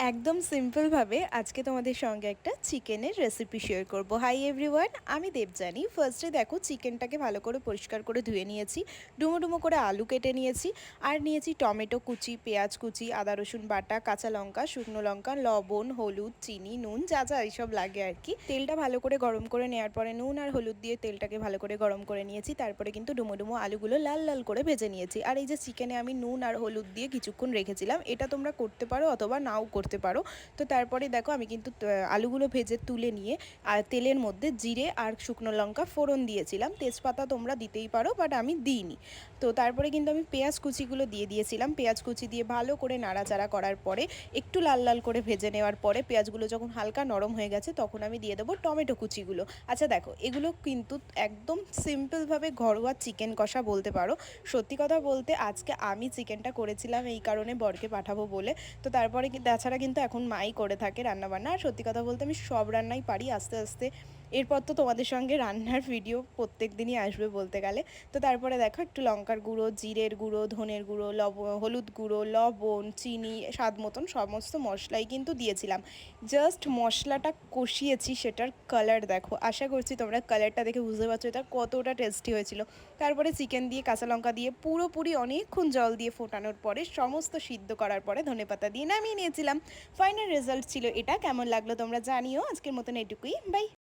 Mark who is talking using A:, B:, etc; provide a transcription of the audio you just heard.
A: একদম সিম্পলভাবে আজকে তোমাদের সঙ্গে একটা চিকেনের রেসিপি শেয়ার করব। হাই এভরিওয়ান আমি দেবজানি ফার্স্টে দেখো চিকেনটাকে ভালো করে পরিষ্কার করে ধুয়ে নিয়েছি। ডুমো ডুমো করে আলু কেটে নিয়েছি। আর নিয়েছি টমেটো কুচি, পেঁয়াজ কুচি, আদা, রসুন বাটা, কাঁচা লঙ্কা, শুকনো লঙ্কা, লবণ, হলুদ, চিনি, নুন, যা যা এইসব লাগে আর কি। তেলটা ভালো করে গরম করে নেওয়ার পরে নুন আর হলুদ দিয়ে তেলটাকে ভালো করে গরম করে নিয়েছি। তারপরে কিন্তু ডুমো ডুমো আলুগুলো লাল লাল করে ভেজে নিয়েছি। আর এই যে চিকেনে আমি নুন আর হলুদ দিয়ে কিছুক্ষণ রেখেছিলাম, এটা তোমরা করতে পারো অথবা নাও করতে পারো। তো তারপরে দেখো আমি কিন্তু আলুগুলো ভেজে তুলে নিয়ে, আর তেলের মধ্যে জিরে আর শুকনো লঙ্কা ফোড়ন দিয়েছিলাম। তেজপাতা তোমরা দিতেই পারো বাট আমি দিইনি। তো তারপরে কিন্তু আমি পেঁয়াজ কুচিগুলো দিয়ে দিয়েছিলাম। পেঁয়াজ কুচি দিয়ে ভালো করে নাড়াচাড়া করার পরে, একটু লাল লাল করে ভেজে নেওয়ার পরে, পেঁয়াজগুলো যখন হালকা নরম হয়ে গেছে, তখন আমি দিয়ে দেবো টমেটো কুচিগুলো। আচ্ছা দেখো, এগুলো কিন্তু একদম সিম্পলভাবে ঘরোয়া চিকেন কষা বলতে পারো। সত্যি কথা বলতে, আজকে আমি চিকেনটা করেছিলাম, এই কারণে বরকে পাঠাবো বলে। তো তারপরে তাছাড়া কিন্তু এখন মাই করে থাকে রান্নাবান্না। আর সত্যি কথা বলতে আমি সব রান্নাই পারি আস্তে আস্তে। এরপর তো তোমাদের সঙ্গে রান্নার ভিডিও প্রত্যেক দিনই আসবে বলতে গেলে। তো তারপরে দেখো একটু লঙ্কার গুঁড়ো, জিরের গুঁড়ো, ধনের গুঁড়ো, লব, হলুদ গুঁড়ো, লবণ, চিনি, স্বাদ মতন সমস্ত মশলাই কিন্তু দিয়েছিলাম। জাস্ট মশলাটা কষিয়েছি সেটার কালার দেখো। আশা করছি তোমরা কালারটা দেখে বুঝতে পারছ এটা কতটা টেস্টি হয়েছিল। তারপরে চিকেন দিয়ে কাঁচা লঙ্কা দিয়ে পুরোপুরি অনেকক্ষণ জল দিয়ে ফোটানোর পরে সমস্ত সিদ্ধ করার পরে ধনেপাতা দিয়ে নামিয়ে নিয়েছিলাম। ফাইনাল রেজাল্ট ছিল এটা। কেমন লাগল তোমরা জানিও। আজকের মতন এটুকুই। বাই।